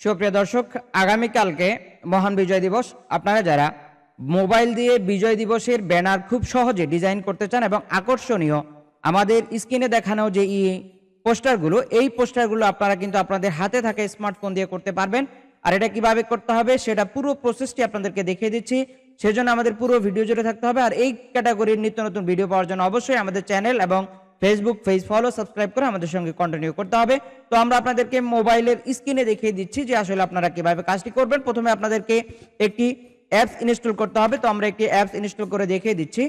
সুপ্রিয় দর্শক, আগামীকালকে মহান বিজয় দিবস। আপনারা যারা মোবাইল দিয়ে বিজয় দিবসের ব্যানার খুব সহজে ডিজাইন করতে চান এবং আকর্ষণীয় আমাদের স্ক্রিনে দেখানো যে ই পোস্টারগুলো, এই পোস্টারগুলো আপনারা কিন্তু আপনাদের হাতে থাকা স্মার্টফোন দিয়ে করতে পারবেন। আর এটা কীভাবে করতে হবে সেটা পুরো প্রসেসটি আপনাদেরকে দেখিয়ে দিচ্ছি। সেজন্য আমাদের পুরো ভিডিও জুড়ে থাকতে হবে। আর এই ক্যাটাগরির নিত্য নতুন ভিডিও পাওয়ার জন্য অবশ্যই আমাদের চ্যানেল এবং ফেসবুক পেজ ফলো সাবস্ক্রাইব করে আমাদের সঙ্গে কন্টিনিউ করতে হবে। তো আমরা আপনাদেরকে মোবাইলের স্ক্রিনে দেখিয়ে দিচ্ছি যে আসলে আপনারা কীভাবে কাজটি করবেন। প্রথমে আপনাদেরকে একটি অ্যাপস ইনস্টল করতে হবে। তো আমরা একটি অ্যাপস ইনস্টল করে দেখিয়ে দিচ্ছি।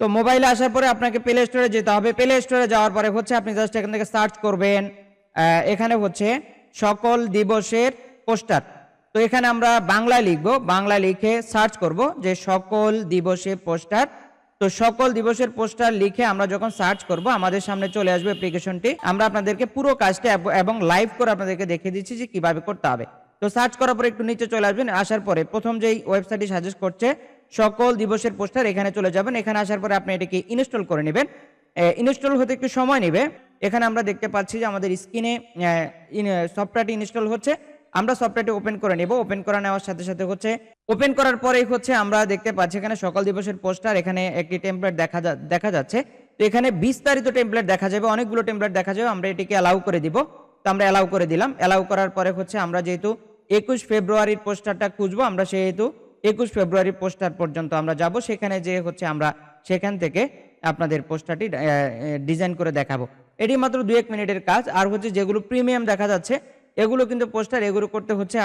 তো মোবাইলে আসার পরে আপনাকে প্লে স্টোরে যেতে হবে। প্লে স্টোরে যাওয়ার পরে হচ্ছে আপনি জাস্ট এখান থেকে সার্চ করবেন। এখানে হচ্ছে সকল দিবসের পোস্টার তো এখানে আমরা বাংলায় লিখব বাংলা লিখে সার্চ করব যে সকল দিবসের পোস্টার। তো সকল দিবসের পোস্টার লিখে আমরা যখন সার্চ করব, আমাদের সামনে চলে আসবে অ্যাপ্লিকেশনটি আমরা আপনাদেরকে পুরো কাজটা এবং লাইভ করে আপনাদেরকে দেখিয়ে দিচ্ছি যে কীভাবে করতে হবে। তো সার্চ করার পরে একটু নিচে চলে আসবেন, আসার পরে প্রথম যেই ওয়েবসাইটটি সাজেস্ট করছে, সকল দিবসের পোস্টার এখানে চলে যাবেন। এখানে আসার পরে আপনি এটাকে ইনস্টল করে নেবেন। ইনস্টল হতে একটু সময় নেবে। এখানে আমরা দেখতে পাচ্ছি যে আমাদের স্ক্রিনে সফটওয়্যারটি ইনস্টল হচ্ছে। আমরা সফটওয়্যারটি ওপেন করে নেব। ওপেন করে নেওয়ার সাথে সাথে হচ্ছে ওপেন করার পরেই হচ্ছে আমরা দেখতে পাচ্ছি এখানে সকল দিবসের পোস্টার এখানে একটি টেমপ্লেট দেখা দেখা যাচ্ছে। তো এখানে বিস্তারিত টেমপ্লেট দেখা যাবে, অনেকগুলো টেমপ্লেট দেখা যাবে, আমরা এটিকে অ্যালাউ করে দিব। তো আমরা অ্যালাউ করে দিলাম। অ্যালাউ করার পরে হচ্ছে আমরা যেহেতু একুশ ফেব্রুয়ারির পোস্টারটা খুঁজবো, আমরা সেহেতু একুশ ফেব্রুয়ারি পোস্টার পর্যন্ত আমরা যাব। সেখানে যে হচ্ছে আমরা সেখান থেকে আপনাদের পোস্টারটি ডিজাইন করে দেখাবো। এটি মাত্র দু এক মিনিটের কাজ। আর হচ্ছে যেগুলো প্রিমিয়াম দেখা যাচ্ছে এগুলো কিন্তু পোস্টার, এগুলো করতে হচ্ছে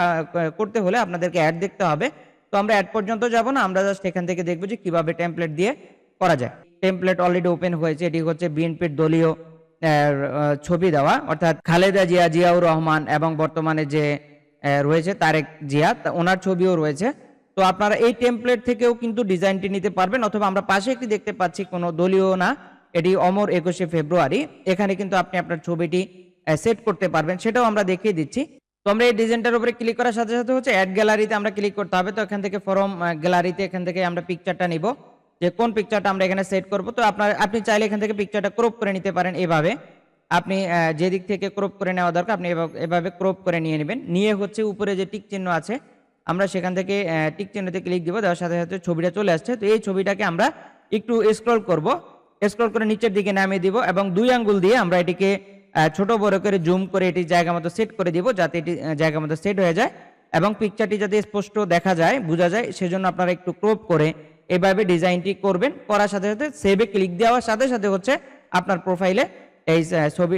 করতে হলে আপনাদেরকে অ্যাড দেখতে হবে। তো আমরা অ্যাড পর্যন্ত যাব না, আমরা জাস্ট এখান থেকে দেখব যে কীভাবে টেমপ্লেট দিয়ে করা যায়। টেমপ্লেট অলরেডি ওপেন হয়েছে, এটি হচ্ছে বিএনপির দলীয় ছবি দেওয়া। অর্থাৎ খালেদা জিয়া, জিয়াউর রহমান এবং বর্তমানে যে রয়েছে তারেক জিয়া ওনার ছবিও রয়েছে। তো আপনারা এই টেমপ্লেট থেকেও কিন্তু ডিজাইনটি নিতে পারবেন, অথবা আমরা পাশে একটি দেখতে পাচ্ছি, কোনো দলীয় না। এটি অমর একুশে ফেব্রুয়ারি। এখানে কিন্তু আপনি আপনার ছবিটি সেট করতে পারবেন, সেটাও আমরা দেখিয়ে দিচ্ছি। তো আমরা এই ডিজাইনটার উপরে ক্লিক করার সাথে সাথে হচ্ছে অ্যাড গ্যালারিতে আমরা ক্লিক করতে হবে। তো এখান থেকে ফরম গ্যালারিতে এখান থেকে আমরা পিকচারটা নিব। যে কোন পিকচারটা আমরা এখানে সেট করব, তো আপনার, আপনি চাইলে এখান থেকে পিকচারটা ক্রপ করে নিতে পারেন এভাবে। আপনি যে দিক থেকে ক্রপ করে নেওয়া দরকার, আপনি এভাবে- ক্রপ করে নিয়ে নেবেন। নিয়ে হচ্ছে উপরে যে টিক চিহ্ন আছে, আমরা সেখান থেকে টিক চিহ্নতে ক্লিক দিব। দেওয়ার সাথে সাথে ছবিটা চলে আসছে। তো এই ছবিটাকে আমরা একটু স্ক্রল করব। স্ক্রল করে নিচের দিকে নামিয়ে দিব এবং দুই আঙ্গুল দিয়ে আমরা এটিকে ছোট বড় করে জুম করে এটি জায়গা মতো সেট করে দিব যাতে এটি জায়গা মতো সেট হয়ে যায়। এবং পিকচারটি যাতে স্পষ্ট দেখা যায়, বোঝা যায়, সেজন্য আপনারা একটু ক্রপ করে এভাবে ডিজাইনটি করবেন। করার সাথে সাথে সেভে ক্লিক দেওয়ার সাথে সাথে হচ্ছে আপনার প্রোফাইলে এই ছবি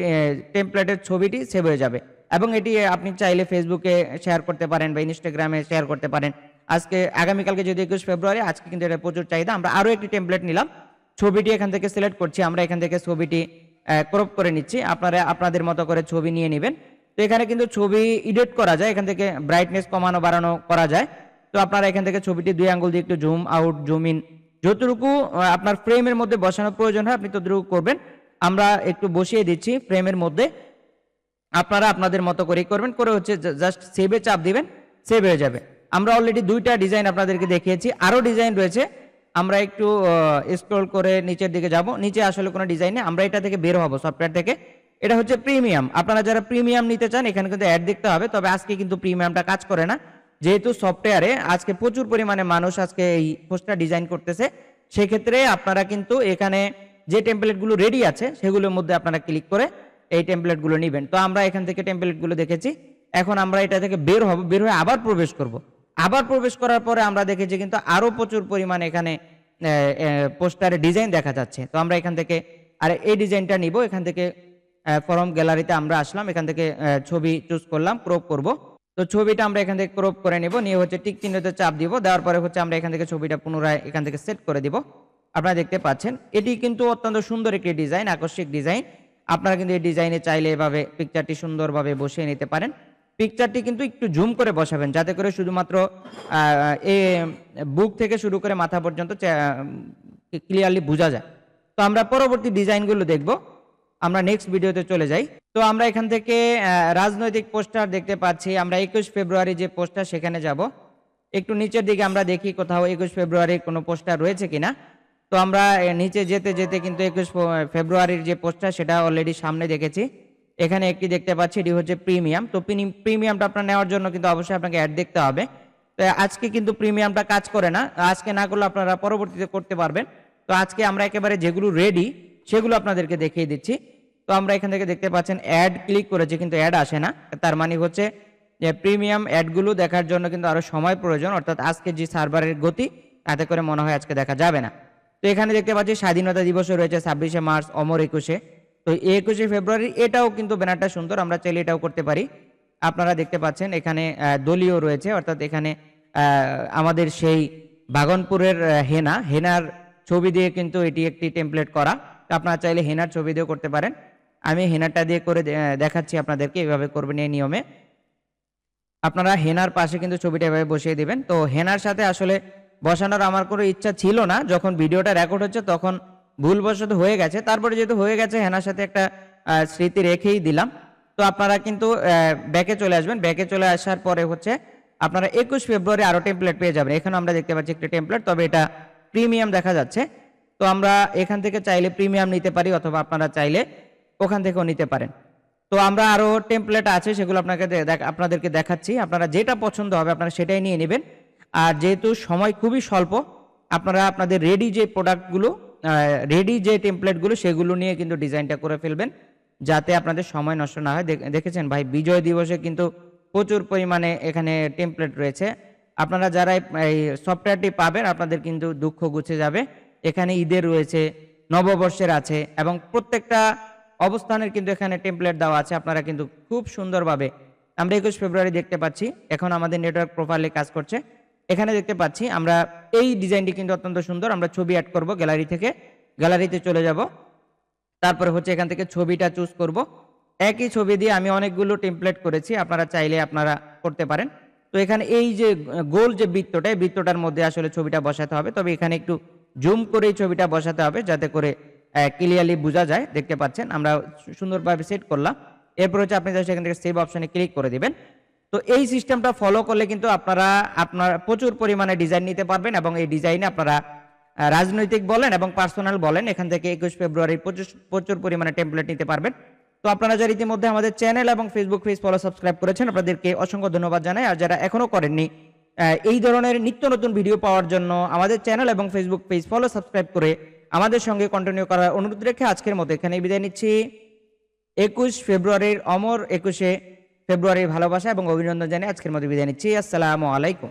টেমপ্লেটের ছবিটি সেভ হয়ে যাবে। এবং এটি আপনি চাইলে ফেসবুকে শেয়ার করতে পারেন বা ইনস্টাগ্রামে শেয়ার করতে পারেন। আজকে, আগামীকালকে যদি একুশ ফেব্রুয়ারি, আজকে কিন্তু এটা প্রচুর চাহিদা। আমরা আরও একটি টেমপ্লেট নিলাম। ছবিটি এখান থেকে সিলেক্ট করছি। আমরা এখান থেকে ছবিটি ক্রপ করে নিচ্ছি। আপনারা আপনাদের মতো করে ছবি নিয়ে নেবেন। তো এখানে কিন্তু ছবি এডিট করা যায়। এখান থেকে ব্রাইটনেস কমানো, বাড়ানো করা যায়। তো আপনারা এখান থেকে ছবিটি দুই আঙ্গুল দিয়ে একটু জুম আউট জুম ইন যতটুকু আপনার ফ্রেমের মধ্যে বসানোর প্রয়োজন হয়, আপনি ততটুকু করবেন। আমরা একটু বসিয়ে দিচ্ছি ফ্রেমের মধ্যে। আপনারা আপনাদের মতো করেই করবেন। করে হচ্ছে জাস্ট সেভে চাপ দিবেন সেভ হয়ে যাবে। আমরা অলরেডি দুইটা ডিজাইন আপনাদেরকে দেখিয়েছি। আরও ডিজাইন রয়েছে। আমরা একটু স্ক্রল করে নিচের দিকে যাব। নিচে আসলে কোনো ডিজাইন নেই। আমরা এটা থেকে বের হব সফটওয়্যার থেকে। এটা হচ্ছে প্রিমিয়াম আপনারা যারা প্রিমিয়াম নিতে চান, এখানে কিন্তু অ্যাড দেখতে হবে। তবে আজকে কিন্তু প্রিমিয়ামটা কাজ করে না। যেহেতু সফটওয়্যারে আজকে প্রচুর পরিমাণে মানুষ আজকে এই পোস্টার ডিজাইন করতেছে, সেক্ষেত্রে আপনারা কিন্তু এখানে যে টেমপ্লেটগুলো রেডি আছে, সেগুলোর মধ্যে আপনারা ক্লিক করে এই টেমপ্লেটগুলো নেবেন। তো আমরা এখান থেকে টেমপ্লেটগুলো দেখেছি। এখন আমরা এটা থেকে বের হব, বের হয়ে আবার প্রবেশ করব। আবার প্রবেশ করার পরে আমরা দেখেছি কিন্তু আরও প্রচুর পরিমাণে এখানে পোস্টারে ডিজাইন দেখা যাচ্ছে। তো আমরা এখান থেকে, আর এই ডিজাইনটা নিব, এখান থেকে ফরম গ্যালারিতে আমরা আসলাম, এখান থেকে ছবি চুজ করলাম, ক্রপ করব। তো ছবিটা আমরা এখান থেকে ক্রপ করে নিব, নিয়ে হচ্ছে টিক চিহ্নতে চাপ দিব, দেওয়ার পরে হচ্ছে আমরা এখান থেকে ছবিটা পুনরায় এখান থেকে সেট করে দিব। আপনারা দেখতে পাচ্ছেন, এটি কিন্তু অত্যন্ত সুন্দর একটি ডিজাইন, আকস্মিক ডিজাইন। আপনারা কিন্তু এই ডিজাইনে চাইলে এভাবে পিকচারটি সুন্দরভাবে বসিয়ে নিতে পারেন। পিকচারটি কিন্তু একটু জুম করে বসাবেন, যাতে করে শুধুমাত্র এ বুক থেকে শুরু করে মাথা পর্যন্ত ক্লিয়ারলি বোঝা যায়। তো আমরা পরবর্তী ডিজাইনগুলো দেখব। আমরা নেক্সট ভিডিওতে চলে যাই। তো আমরা এখান থেকে রাজনৈতিক পোস্টার দেখতে পাচ্ছি। আমরা একুশ ফেব্রুয়ারি যে পোস্টার সেখানে যাব। একটু নিচের দিকে আমরা দেখি কোথাও একুশ ফেব্রুয়ারির কোনো পোস্টার রয়েছে কিনা। তো আমরা নিচে যেতে যেতে কিন্তু একুশ ফেব্রুয়ারির যে পোস্টার সেটা অলরেডি সামনে দেখেছি। এখানে একটি দেখতে পাচ্ছি, এটি হচ্ছে প্রিমিয়াম। তো প্রিমিয়ামটা আপনার নেওয়ার জন্য কিন্তু অবশ্যই আপনাকে অ্যাড দেখতে হবে। তো আজকে কিন্তু প্রিমিয়ামটা কাজ করে না। আজকে না করলে আপনারা পরবর্তীতে করতে পারবেন। তো আজকে আমরা একেবারে যেগুলো রেডি সেগুলো আপনাদেরকে দেখিয়ে দিচ্ছি। তো আমরা এখান থেকে দেখতে পাচ্ছেন অ্যাড ক্লিক করেছি, কিন্তু অ্যাড আসে না। তার মানে হচ্ছে যে প্রিমিয়াম অ্যাডগুলো দেখার জন্য কিন্তু আরও সময় প্রয়োজন। অর্থাৎ আজকে যে সার্ভারের গতি, তাতে করে মনে হয় আজকে দেখা যাবে না। তো এখানে দেখতে পাচ্ছি, স্বাধীনতা দিবসও রয়েছে ছাব্বিশে মার্চ, অমর একুশে। তো একুশে ফেব্রুয়ারি এটাও কিন্তু ব্যানারটা সুন্দর, আমরা চাইলে এটাও করতে পারি। আপনারা দেখতে পাচ্ছেন এখানে দলীয় রয়েছে, অর্থাৎ এখানে আমাদের সেই বাগনপুরের হেনা, হেনার ছবি দিয়ে কিন্তু এটি একটি টেমপ্লেট করা। আপনারা চাইলে হেনার ছবি দিয়েও করতে পারেন। আমি হেনারটা দিয়ে করে দেখাচ্ছি আপনাদেরকে এইভাবে করবেন এই নিয়মে। আপনারা হেনার পাশে কিন্তু ছবিটা এভাবে বসিয়ে দিবেন। তো হেনার সাথে আসলে বসানোর আমার কোনো ইচ্ছা ছিল না। যখন ভিডিওটা রেকর্ড হচ্ছে, তখন ভুলবশত হয়ে গেছে। তারপরে যেহেতু হয়ে গেছে, হেনার সাথে একটা স্মৃতি রেখেই দিলাম। তো আপনারা কিন্তু ব্যাকে চলে আসবেন। ব্যাকে চলে আসার পরে হচ্ছে, আপনারা একুশ ফেব্রুয়ারি আরও টেমপ্লেট পেয়ে যাবেন। এখানে আমরা দেখতে পাচ্ছি একটি টেমপ্লেট তবে এটা প্রিমিয়াম দেখা যাচ্ছে। তো আমরা এখান থেকে চাইলে প্রিমিয়াম নিতে পারি, অথবা আপনারা চাইলে ওখান থেকেও নিতে পারেন। তো আমরা আরও টেমপ্লেট আছে, সেগুলো আপনাকে আপনাদেরকে দেখাচ্ছি। আপনারা যেটা পছন্দ হবে, আপনারা সেটাই নিয়ে নেবেন। আর যেহেতু সময় খুবই স্বল্প, আপনারা আপনাদের রেডি যে প্রোডাক্টগুলো রেডি যে টেমপ্লেটগুলো সেগুলো নিয়ে কিন্তু ডিজাইনটা করে ফেলবেন, যাতে আপনাদের সময় নষ্ট না হয়। দেখ- দেখেছেন ভাই, বিজয় দিবসে কিন্তু প্রচুর পরিমাণে এখানে টেমপ্লেট রয়েছে। আপনারা যারা এই সফটওয়্যারটি পাবেন, আপনাদের কিন্তু দুঃখ গুছে যাবে। এখানে ঈদের রয়েছে, নববর্ষের আছে, এবং প্রত্যেকটা অবস্থানের কিন্তু এখানে টেমপ্লেট দেওয়া আছে। আপনারা কিন্তু খুব সুন্দরভাবে, আমরা একুশ ফেব্রুয়ারি দেখতে পাচ্ছি, এখন আমাদের নেটওয়ার্ক প্রোফাইলে কাজ করছে। এখানে দেখতে পাচ্ছি, আমরা এই ডিজাইনটি কিন্তু অত্যন্ত সুন্দর, আমরা ছবি অ্যাড করব গ্যালারি থেকে। গ্যালারিতে চলে যাব। তারপরে হচ্ছে এখান থেকে ছবিটা চুজ করব। একই ছবি দিয়ে আমি অনেকগুলো টেমপ্লেট করেছি, আপনারা চাইলে আপনারা করতে পারেন। তো এখানে এই যে, গোল যে বৃত্তটা বৃত্তটার মধ্যে আসলে ছবিটা বসাতে হবে। তবে এখানে একটু জুম করে ছবিটা বসাতে হবে, যাতে করে ক্লিয়ারলি বোঝা যায়। দেখতে পাচ্ছেন, আমরা সুন্দরভাবে সেট করলাম। এরপর হচ্ছে আপনি জাস্ট এখান থেকে সেভ অপশনে ক্লিক করে দিবেন। তো এই সিস্টেমটা ফলো করলে কিন্তু আপনারা, আপনার প্রচুর পরিমাণে ডিজাইন নিতে পারবেন এবং এই ডিজাইনে আপনারা রাজনৈতিক বলেন এবং পার্সোনাল বলেন, এখান থেকে একুশ ফেব্রুয়ারি প্রচুর পরিমাণে টেমপ্লেট নিতে পারবেন। তো আপনারা যারা ইতিমধ্যে আমাদের চ্যানেল এবং ফেসবুক পেজ ফলো সাবস্ক্রাইব করেছেন, আপনাদেরকে অসংখ্য ধন্যবাদ জানাই। আর যারা এখনও করেননি এই ধরনের নিত্য নতুন ভিডিও পাওয়ার জন্য আমাদের চ্যানেল এবং ফেসবুক পেজ ফলো সাবস্ক্রাইব করে আমাদের সঙ্গে কন্টিনিউ করার অনুরোধ রেখে আজকের মতো এখানে বিদায় নিচ্ছি। একুশ ফেব্রুয়ারির অমর একুশে ফেব্রুয়ারির ভালোবাসা এবং অভিনন্দন জানিয়ে আজকের মতো বিদায় নিচ্ছি। আসসালামু আলাইকুম।